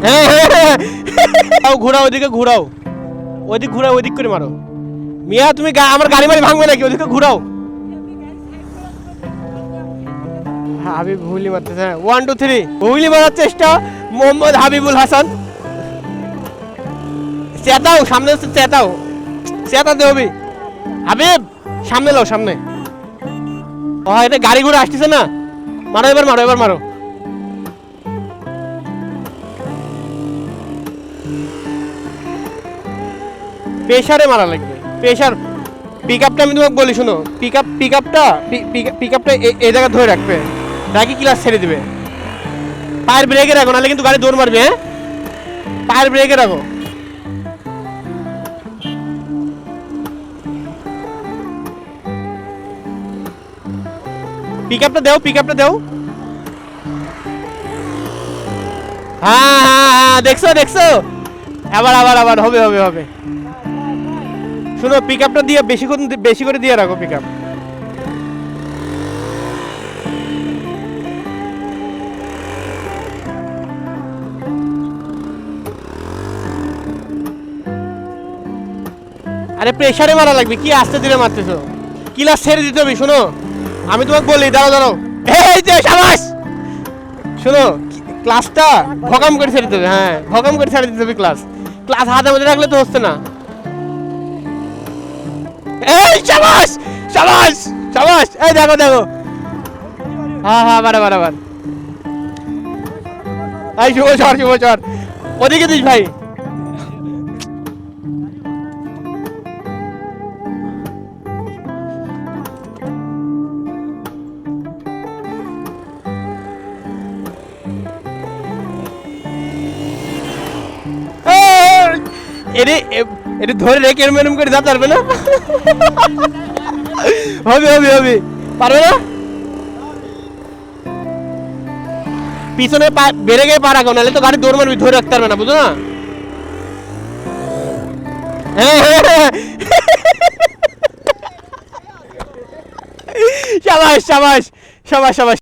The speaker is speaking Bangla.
ঘুরাও, ঘুরাও ওইদিকে ঘুরাও। ওইদিক ঘুরাও ওইদিক করে মারো। মিয়া তুমি আমার গাড়ি বাড়ি ভাঙবে নাকি? ওইদিকে ঘুরাও। হাবিব হুইলি মারতেছে। ওয়ান টু থ্রি হুইলি মারার চেষ্টা মোহাম্মদ হাবিবুল হাসান। চেতাও সামনে চেতাও। চেতাতে হবে হাবিব সামনে লাও সামনে। ও এটা গাড়ি ঘুরে আসতেছে না? মারো এবার মারো এবার মারো। প্রেশারে মারা লাগবে। প্রেশার পিক আপটা আমি তোমাকে বলি, শোনো। পিক আপ পিক আপটা পিক আপটা এই জায়গায় ধরে রাখবে। রাখি ক্লাস ছেড়ে দিবে। পায়ের ব্রেকে রাখো, নাহলে কিন্তু গাড়ি দৌড় মারবে হ্যাঁ? পায়ের ব্রেকে রাখো। পিক আপটা দাও পিক আপটা দাও। হ্যাঁ হ্যাঁ হ্যাঁ দেখছ দেখছ? আবার আবার আবার, হবে হবে হবে। শোনো পিক আপটা দিয়ে বেশি করে বেশি করে দিয়ে রাখো পিক আপ আরে প্রেসারে মারা লাগবে, কি আস্তে ধীরে মারতেছো? কিলাস ছেড়ে দিতে হবে, শোনো। আমি তোমাকে বলি, দাঁড়াও দাঁড়াও। এই যে, সাবাস! শোনো ক্লাসটা ভকাম করে ছেড়ে দিতে হবে হ্যাঁ ভকাম করে ছেড়ে দিতে হবে ক্লাস ক্লাস হাতে মধ্যে রাখলে তো হচ্ছে না। এই, সাবাস! সাবাস! সাবাস! এই দেখো দেখো। হ্যাঁ হ্যাঁ বারে বারে বারে এই, শুভ চর শুভ চর ওদিকে দিস ভাই। এরে এ- এটা ধরে রেখে এরম এরম করে যেতে পারবে না? হবে হবে হবে। পারবে না? পিছনে বেড়ে গিয়ে পা রাখো, নাহলে তো গাড়ি দৌড় মারবি, ধরে রাখতে পারবে না বুঝো না। সাবাস সাবাস সাবাস সাবাস।